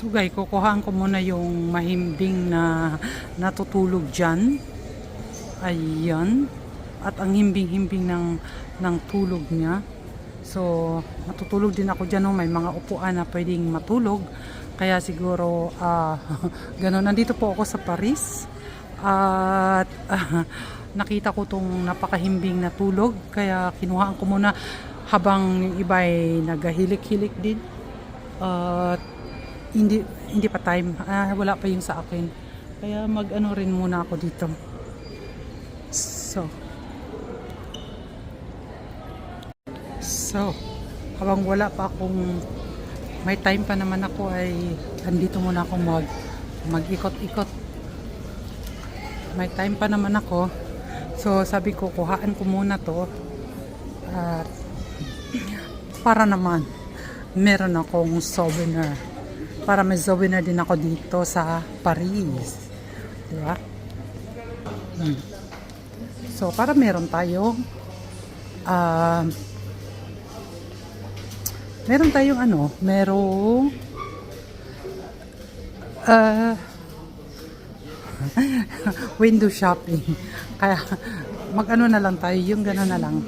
So guys, kukuhaan ko muna yung mahimbing na natutulog dyan. Ayan. At ang himbing-himbing ng, ng tulog niya. So, matutulog din ako dyan. No? May mga upuan na pwedeng matulog. Kaya siguro, ah ganun. Nandito po ako sa Paris. At ah, nakita ko tong napakahimbing na tulog. Kaya kinuhaan ko muna habang yung iba ay naghahilik-hilik din. At hindi hindi pa time. Ah, wala pa yung sa akin. Kaya mag-ano rin muna ako dito. So. So, habang wala pa akong may time pa naman ako ay andito muna ako mag mag-ikot-ikot. May time pa naman ako. So, sabi ko, kuhaan ko muna to. At para naman meron akong souvenir. Para may souvenir din ako dito sa Paris. Di ba? Hmm. So, para meron tayong ah meron tayong ano, merong ah window shopping. Kaya mag-ano na lang tayo, yung gano'n na lang.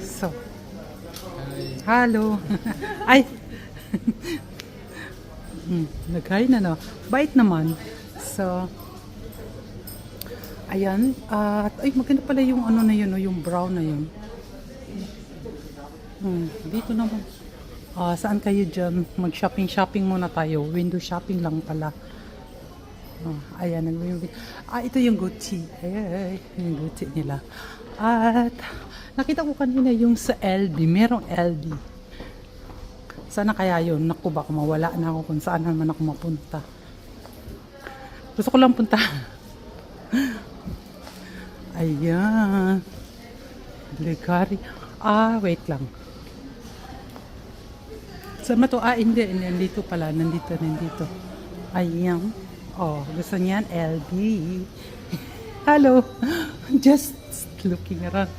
So, Hello. Ay. Hmm, nag-hi na no. Bait naman. So, ayan. At, ay, maganda pala yung ano na yun, no, yung brown na yun. Hmm, dito naman. Ah, saan kayo dyan? Mag-shopping-shopping muna tayo. Window shopping lang pala. Ah, ayan, nag Ah, ito yung Gucci. Ay, yung Gucci nila. At, nakita ko kanina yung sa LB. Merong LB. Sana kaya yun? Naku, baka mawala na ako kung saan naman ako mapunta. Gusto ko lang punta. Ayan. Legari. Ah, wait lang. Saan ba to? Ah, hindi. Nandito pala. Nandito, nandito. Ayan. Oh, gusto niyan? LB. Hello. Just looking around.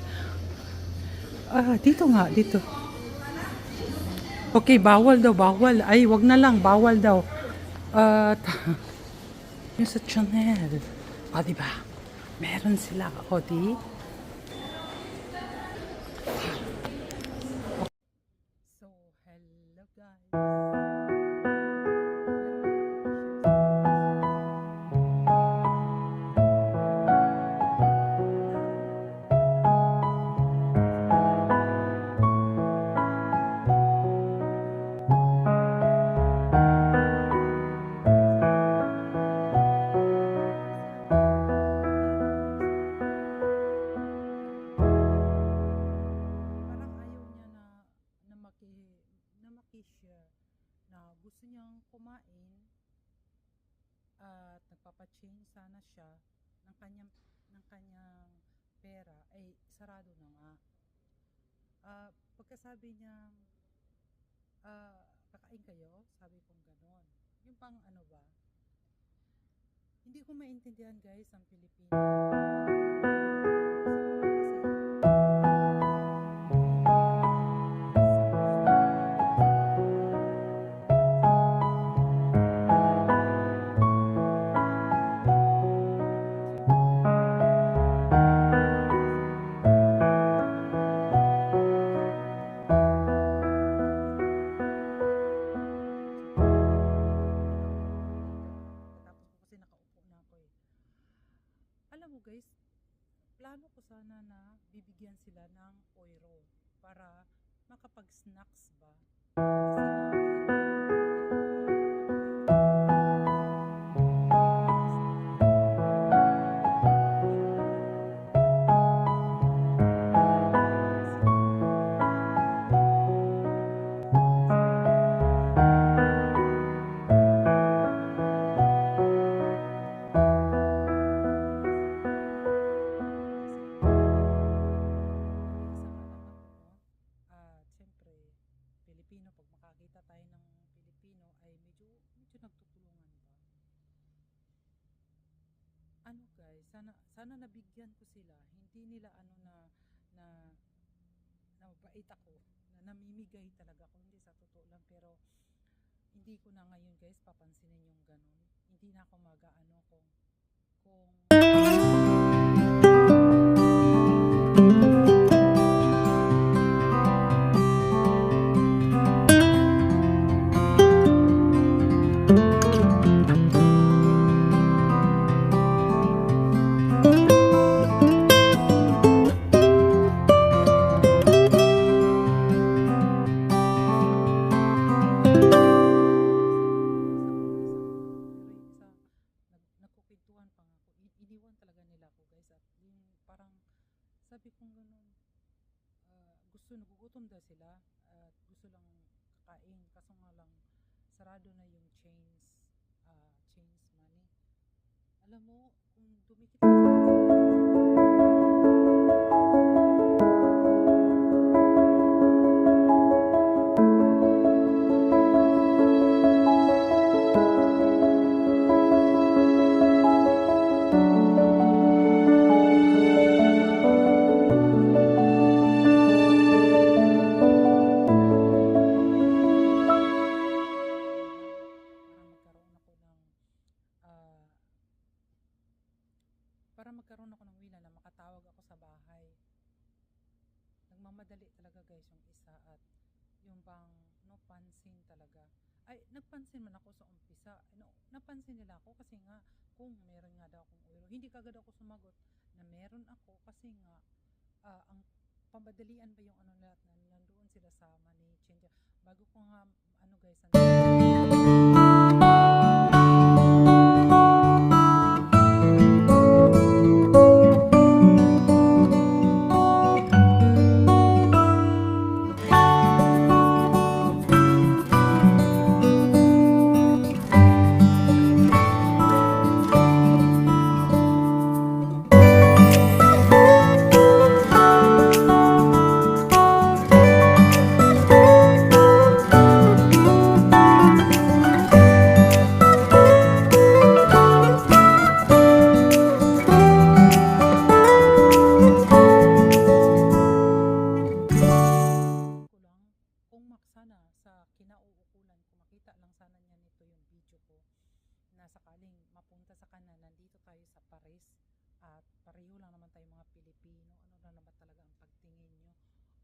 Ah, dito nga, dito. Okay, bawal daw, bawal. Ay, wag na lang, bawal daw. At, yung sa Chanel. O, di ba? Meron sila. O, di? At nagpapa-change sana siya ng kanyang ng kanyang pera ay sarado na nga. Ah, pagkasabi niya ah, kakain kayo? Sabi kong ganon. Yung pang ano ba? Hindi ko maintindihan guys ang Pilipino. Alam mo guys, plano ko sana na bibigyan sila ng euro para makapag-snacks ba. Ah, sana, sana nabigyan ko sila. Hindi nila ano na, na, na mabait ako, na namimigay talaga ako, hindi sa totoo lang, pero hindi ko na ngayon guys papansinin yung ganun. Hindi na ako mag-ano kung kung iniwan talaga nila ako guys. At yung parang sabi kong ganun ah, gusto nagugutom daw sila at gusto lang kakain. Kaso nga lang sarado na yung chains ah, chains money. Alam mo kung dumikit para magkaroon ako ng wila na makatawag ako sa bahay. Nagmamadali talaga guys yung isa at yung bang no pansin talaga. Ay, nagpansin man ako sa umpisa. No, napansin nila ako kasi nga kung meron nga daw akong euro. Hindi kagad ako sumagot na meron ako kasi nga ah, ang pamadalian ba yung ano lahat na nandoon sila sa money changer. Bago ko nga ano guys, ano, sana niya nito yung video ko na sakaling mapunta sa kanan nandito tayo sa Paris at pareho lang naman tayo mga Pilipino. Ano na naman talaga ang pagtingin nyo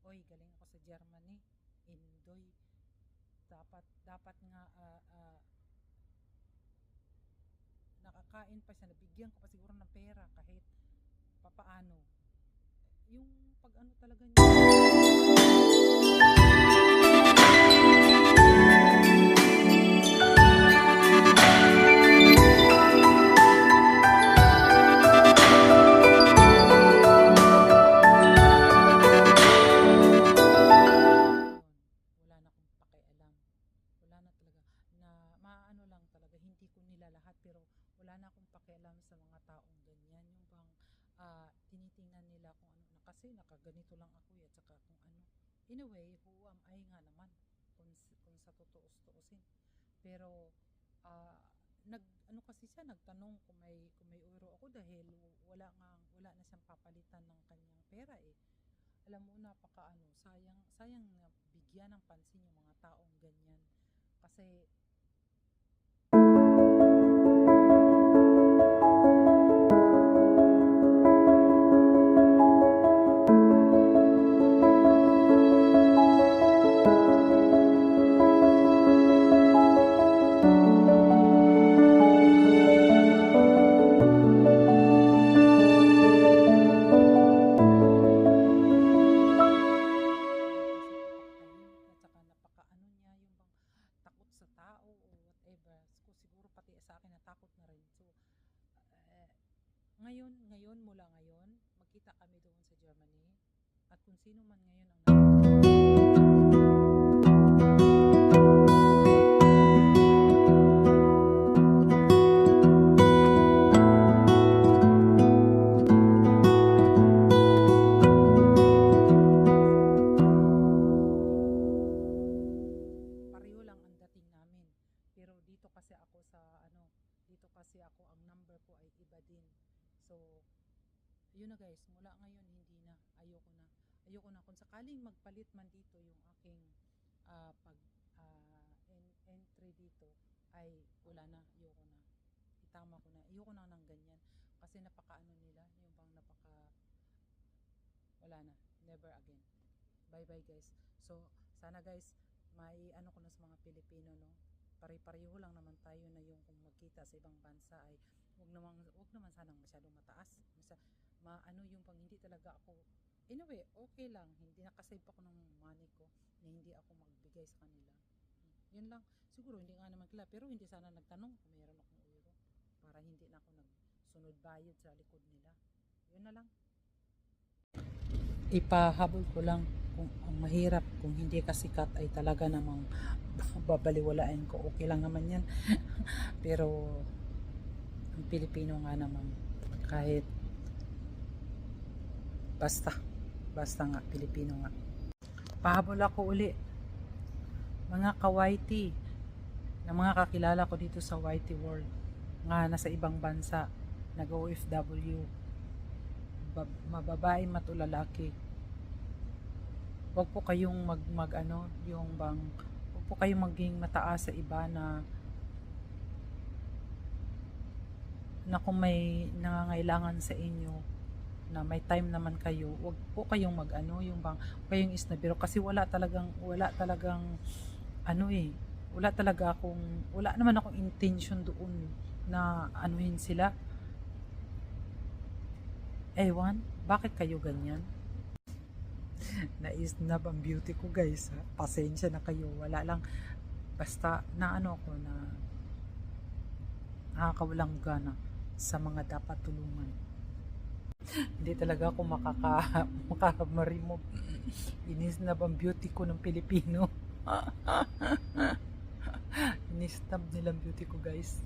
oy galing ako sa Germany. Indoy. Dapat dapat nga ah, ah, nakakain pa siya. Nabigyan ko pa siguro ng pera kahit papaano. Yung pag ano talaga niya lang talaga, hindi ko nila lahat pero wala na akong pakialam sa mga taong ganyan. Yung bang ah, tinitingnan nila kung ano na kasi nakaganito lang ako eh, at saka kung ano. In a way, who am I nga naman kung, kung sa totoo-tuusin. Pero ah, nag ano kasi siya nagtanong kung may kung may euro ako dahil wala nga wala na siyang papalitan ng kanyang pera eh alam mo napaka ano sayang sayang na bigyan ng pansin yung mga taong ganyan kasi sino man ngayon ang pareho lang ang dating namin. Pero dito kasi ako sa ano, dito kasi ako ang number ko ay iba din. So, yun na guys, mula ngayon hindi na, ayoko na. Ayoko na kung sakaling magpalit man dito yung aking ah, pag ah, en- entry dito ay wala na, ayoko na. Itama ko na. Ayoko na ng ganyan. Kasi napaka-ano nila, yung bang napaka wala na. Never again. Bye-bye guys. So, sana guys, may ano ko na sa mga Pilipino, no? Pare-pareho lang naman tayo na yung kung magkita sa ibang bansa ay wag naman wag naman sanang masyadong mataas. Masa, maano yung pang hindi talaga ako anyway, okay lang. Hindi nakasave ako ng money ko na hindi ako magbigay sa kanila. Hmm. Yun lang. Siguro hindi nga naman kila. Pero hindi sana nagtanong kung meron akong euro. Para hindi na ako nagsunod bayad sa likod nila. Yun na lang. Ipahabol ko lang kung ang mahirap kung hindi ka sikat ay talaga namang babaliwalain ko. Okay lang naman yan. Pero ang Pilipino nga naman kahit basta basta nga Pilipino nga. Pahabol ako uli. Mga kawaiti na mga kakilala ko dito sa Whitey World nga nasa ibang bansa nag OFW ba- mababae matulalaki. Wag po kayong mag, mag ano yung bang wag po kayong maging mataas sa iba na na kung may nangangailangan sa inyo na may time naman kayo, wag po kayong mag-ano, yung bang kayong isnabiro kasi wala talagang wala talagang ano eh, wala talaga akong wala naman akong intention doon na anuhin sila. Ewan, bakit kayo ganyan? Na-isnab ang beauty ko guys. Ha? Pasensya na kayo. Wala lang. Basta na ano ko na nakakawalang gana sa mga dapat tulungan. Hindi talaga ako makaka makaka-remove. Inisnab ang beauty ko ng Pilipino. Inisnab nilang beauty ko guys.